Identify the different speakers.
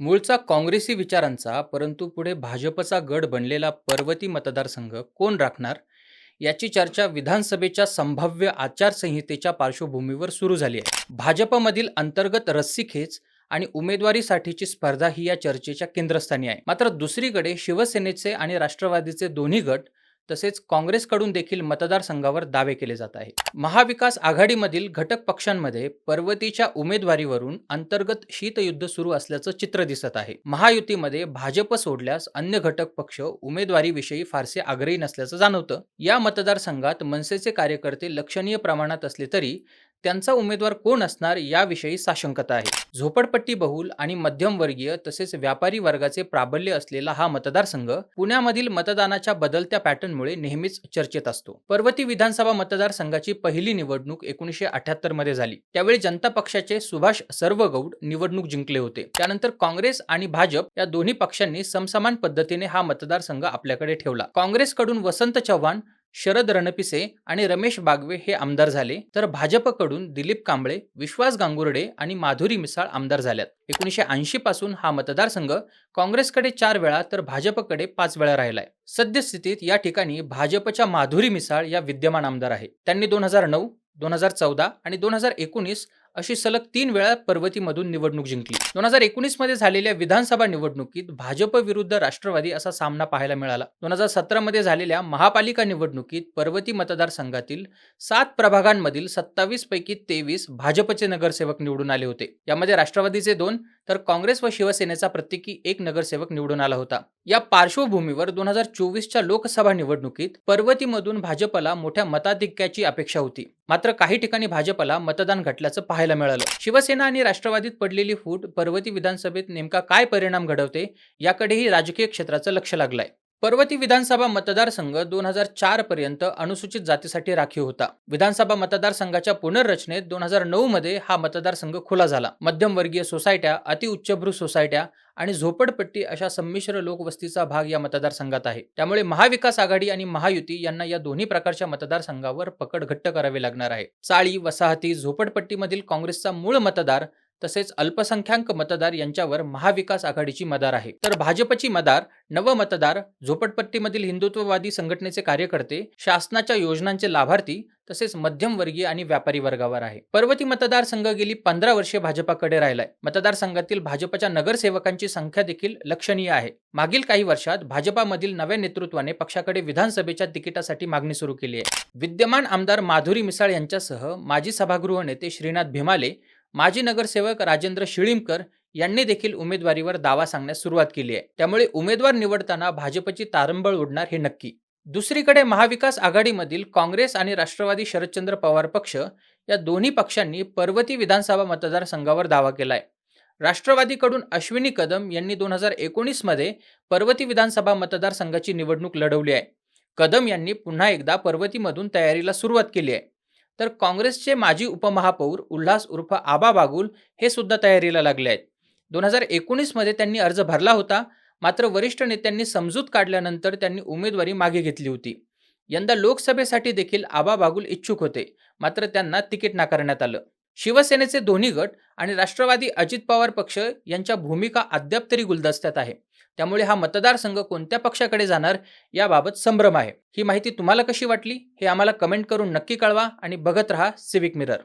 Speaker 1: मूळचा काँग्रेसी विचारांचा परंतु पुढे भाजपचा गड बनलेला पर्वती मतदारसंघ कोण राखणार? याची चर्चा विधानसभेच्या संभाव्य आचारसंहितेच्या पार्श्वभूमीवर सुरू झाली आहे. भाजपमधील अंतर्गत रस्सीखेच आणि उमेदवारीसाठीची स्पर्धा ही या चर्चेच्या केंद्रस्थानी आहे. मात्र दुसरीकडे शिवसेनेचे आणि राष्ट्रवादीचे दोन्ही गट तसेच काँग्रेसकडून देखील मतदारसंघावर दावे केले जात आहे महाविकास आघाडीमधील घटक पक्षांमध्ये पर्वतीच्या उमेदवारीवरून अंतर्गत शीतयुद्ध सुरू असल्याचं चित्र दिसत आहे. महायुतीमध्ये भाजप सोडल्यास अन्य घटक पक्ष उमेदवारीविषयी फारसे आग्रही नसल्याचं जाणवतं. या मतदारसंघात मनसेचे कार्यकर्ते लक्षणीय प्रमाणात असले तरी त्यांचा उमेदवार कोण असणार याविषयी साशंकता आहे. झोपडपट्टी बहुल आणि मध्यमवर्गीय तसेच व्यापारी वर्गाचे प्राबल्य असलेला हा मतदारसंघ पुण्यामधील मतदानाच्या बदलत्या पॅटर्नमुळे नेहमीच चर्चेत असतो. पर्वती विधानसभा मतदारसंघाची पहिली निवडणूक एकोणीसशे अठ्याहत्तरमध्ये झाली. त्यावेळी जनता पक्षाचे सुभाष सर्वगौड निवडणूक जिंकले होते. त्यानंतर काँग्रेस आणि भाजप या दोन्ही पक्षांनी समसमान पद्धतीने हा मतदारसंघ आपल्याकडे ठेवला. काँग्रेसकडून वसंत चव्हाण शरद रणपिसे आणि रमेश बागवे हे आमदार झाले. तर भाजपकडून दिलीप कांबळे विश्वास गांगुर्डे आणि माधुरी मिसाळ आमदार झाल्यात. एकोणीसशे ऐंशी पासून हा मतदारसंघ काँग्रेसकडे चार वेळा तर भाजपकडे पाच वेळा राहिलाय. सद्यस्थितीत या ठिकाणी भाजपच्या माधुरी मिसाळ या विद्यमान आमदार आहे. त्यांनी दोन हजार नऊ दोन हजार चौदा आणि दोन हजार एकोणीस अशी सलग तीन वेळा पर्वतीमधून निवडणूक जिंकली. दोन हजार एकोणीसमध्ये झालेल्या विधानसभा निवडणुकीत भाजप विरुद्ध राष्ट्रवादी असा सामना पाहायला मिळाला. दोन हजार सतरा मध्ये झालेल्या महापालिका निवडणुकीत पर्वती मतदारसंघातील सात प्रभागांमधील सत्तावीस पैकी तेवीस भाजपचे नगरसेवक निवडून आले होते. यामध्ये राष्ट्रवादीचे दोन तर काँग्रेस व शिवसेनेचा प्रत्येकी एक नगरसेवक निवडून आला होता. या पार्श्वभूमीवर दोन हजार चोवीसच्या लोकसभा निवडणुकीत पर्वतीमधून भाजपला मोठ्या मताधिक्याची अपेक्षा होती. मात्र काही ठिकाणी भाजपला मतदान घटल्याचं पाहायला मिळालं. शिवसेना आणि राष्ट्रवादीत पडलेली फूट पर्वती विधानसभेत नेमका काय परिणाम घडवते याकडेही राजकीय क्षेत्राचं लक्ष लागलंय. पर्वती विधानसभा मतदारसंघ दोन हजार चार पर्यंत अनुसूचित जातीसाठी राखीव होता. विधानसभा मतदारसंघाच्या पुनर्रचनेत दोन हजार नऊ मध्ये हा मतदारसंघ खुला झाला. मध्यमवर्गीय सोसायट्या अतिउच्चभ्रू सोसायट्या आणि झोपडपट्टी अशा संमिश्र लोकवस्तीचा भाग या मतदारसंघात आहे. त्यामुळे महाविकास आघाडी आणि महायुती यांना या दोन्ही प्रकारच्या मतदारसंघावर पकड घट्ट करावी लागणार आहे. चाळी वसाहती झोपडपट्टीमधील काँग्रेसचा मूळ मतदार तसेच अल्पसंख्याक मतदार यांच्यावर महाविकास आघाडीची मदार आहे. तर भाजपची मदार नव मतदार झोपडपट्टीमधील हिंदुत्ववादी संघटनेचे कार्यकर्ते शासनाच्या योजनांचे लाभार्थी तसेच मध्यमवर्गीय आणि व्यापारी वर्गावर आहे. पर्वती मतदारसंघ गेली पंधरा वर्षे भाजपाकडे राहिलाय. मतदारसंघातील भाजपच्या नगरसेवकांची संख्या देखील लक्षणीय आहे. मागील काही वर्षात भाजपामधील नव्या नेतृत्वाने पक्षाकडे विधानसभेच्या तिकिटासाठी मागणी सुरू केली आहे. विद्यमान आमदार माधुरी मिसाळ यांच्यासह माजी सभागृह नेते श्रीनाथ भिमाले माजी नगरसेवक राजेंद्र शिळीमकर यांनी देखील उमेदवारीवर दावा सांगण्यास सुरुवात केली आहे. त्यामुळे उमेदवार निवडताना भाजपची तारंबळ उडणार हे नक्की. दुसरीकडे महाविकास आघाडीमधील काँग्रेस आणि राष्ट्रवादी शरदचंद्र पवार पक्ष या दोन्ही पक्षांनी पर्वती विधानसभा मतदारसंघावर दावा केलाय. राष्ट्रवादीकडून अश्विनी कदम यांनी दोन हजार एकोणीसमध्ये पर्वती विधानसभा मतदारसंघाची निवडणूक लढवली आहे. कदम यांनी पुन्हा एकदा पर्वतीमधून तयारीला सुरुवात केली आहे. तर काँग्रेसचे माजी उपमहापौर उल्हास उर्फ आबा बागुल हे सुद्धा तयारीला लागले आहेत. दोन हजार एकोणीसमध्ये त्यांनी अर्ज भरला होता मात्र वरिष्ठ नेत्यांनी समजूत काढल्यानंतर त्यांनी उमेदवारी मागे घेतली होती. यंदा लोकसभेसाठी देखील आबा बागुल इच्छुक होते मात्र त्यांना तिकीट नाकारण्यात आलं. शिवसेनेचे दोन्ही गट आणि राष्ट्रवादी अजित पवार पक्ष यांच्या भूमिका अद्याप तरी गुलदस्त्यात आहे. त्यामुळे हा मतदारसंघ कोणत्या पक्षाकडे जाणार याबाबत संभ्रम आहे. ही माहिती तुम्हाला कशी वाटली हे आम्हाला कमेंट करून नक्की कळवा आणि बघत रहा सिविक मिरर